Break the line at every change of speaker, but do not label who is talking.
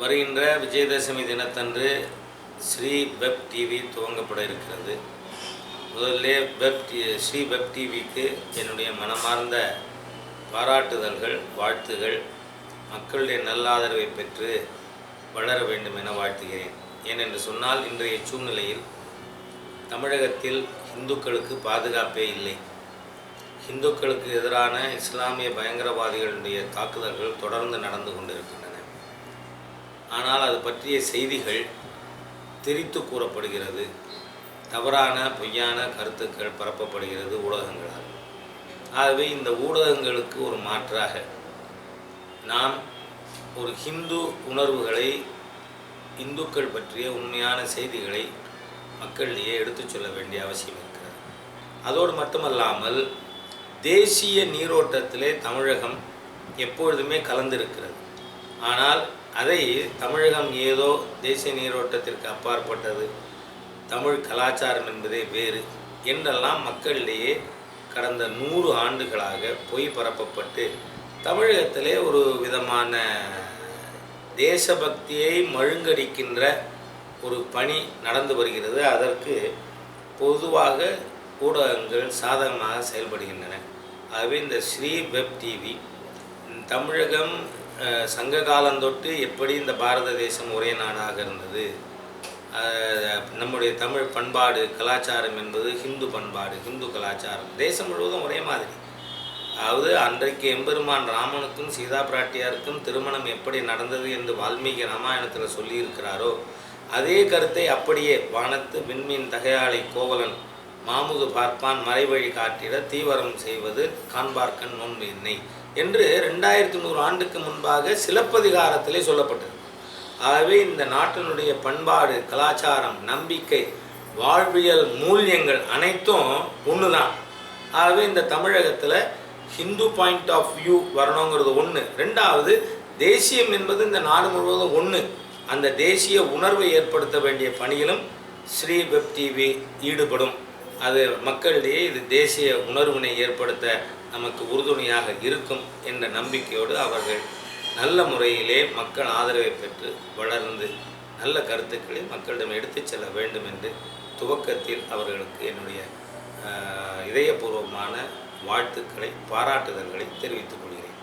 வருகின்ற விஜயதசமி தினத்தன்று Sri web TV துவங்கப்பட இருக்கிறது. முதல்ல வெப் டி ஸ்ரீ வெப் டிவிக்கு என்னுடைய மனமார்ந்த பாராட்டுதல்கள் வாழ்த்துகள் மக்களுடைய நல்லாதரவை பெற்று வளர வேண்டும் என வாழ்த்துகிறேன். ஏனென்று சொன்னால் இன்றைய சூழ்நிலையில் தமிழகத்தில் இந்துக்களுக்கு பாதுகாப்பே இல்லை. இந்துக்களுக்கு எதிரான இஸ்லாமிய பயங்கரவாதிகளுடைய தாக்குதல்கள் தொடர்ந்து நடந்து கொண்டிருக்கின்றன. ஆனால் அது பற்றிய செய்திகள் திரித்து கூறப்படுகிறது. தவறான பொய்யான கருத்துக்கள் பரப்பப்படுகிறது ஊடகங்களால். ஆகவே இந்த ஊடகங்களுக்கு ஒரு மாற்றாக நாம் ஒரு ஹிந்து உணர்வுகளை இந்துக்கள் பற்றிய உண்மையான செய்திகளை மக்களிடையே எடுத்துச் சொல்ல வேண்டிய அவசியம் இருக்கிறது. அதோடு மட்டுமல்லாமல் தேசிய நீரோட்டத்திலே தமிழகம் எப்பொழுதுமே கலந்திருக்கிறது. ஆனால் அதை தமிழகம் ஏதோ தேசிய நீரோட்டத்திற்கு அப்பாற்பட்டது. தமிழ் கலாச்சாரம் என்பதே வேறு. என்றெல்லாம் மக்களிடையே கடந்த நூறு ஆண்டுகளாக பொய் பரப்பப்பட்டு தமிழகத்திலே ஒரு விதமான தேசபக்தியை மழுங்கடிக்கின்ற ஒரு பணி நடந்து வருகிறது. அதற்கு பொதுவாக ஊடகங்கள் சாதகமாக செயல்படுகின்றன. ஆகவே இந்த ஸ்ரீ வெப் டிவி தமிழகம் சங்க காலந்தொட்டு எப்படி இந்த பாரத தேசம் ஒரே நாடாக இருந்தது? நம்முடைய தமிழ் பண்பாடு கலாச்சாரம் என்பது ஹிந்து பண்பாடு ஹிந்து கலாச்சாரம். தேசம் முழுவதும் ஒரே மாதிரி. அதாவது அன்றைக்கு எம்பெருமான் ராமனுக்கும் சீதா பிராட்டியாருக்கும் திருமணம் எப்படி நடந்தது என்று வால்மீகி ராமாயணத்தில் சொல்லியிருக்கிறாரோ அதே கருத்தை அப்படியே வானத்து விண்மீன் தகையாளை கோவலன் மாமுது பார்ப்பான் மறைவழி காட்டிட தீவரம் செய்வது காண்பார்க்கன் நோன்பு எண்ணெய் என்று ரெண்டாயிரத்தி நூறு ஆண்டுக்கு முன்பாக சிலப்பதிகாரத்திலே சொல்லப்பட்டது ஆகவே இந்த நாட்டினுடைய பண்பாடு கலாச்சாரம் நம்பிக்கை வாழ்வியல் மூல்யங்கள் அனைத்தும் ஒன்று தான் ஆகவே இந்த தமிழகத்தில் ஹிந்து பாயிண்ட் ஆஃப் வியூ வரணுங்கிறது ஒன்று ரெண்டாவது தேசியம் என்பது இந்த நாடு முழுவதும் ஒன்று அந்த தேசிய உணர்வை ஏற்படுத்த வேண்டிய பணியிலும் ஸ்ரீ வெப் டிவி ஈடுபடும். அது மக்களிடையே இது தேசிய உணர்வினை ஏற்படுத்த நமக்கு உறுதுணையாக இருக்கும் என்ற நம்பிக்கையோடு அவர்கள் நல்ல முறையிலே மக்கள் ஆதரவை பெற்று வளர்ந்து நல்ல கருத்துக்களை மக்களிடம் எடுத்துச் செல்ல வேண்டும் என்று துவக்கத்தில் அவர்களுக்கு என்னுடைய இதயபூர்வமான வாழ்த்துக்களை பாராட்டுதல்களை தெரிவித்துக் கொள்கிறேன்.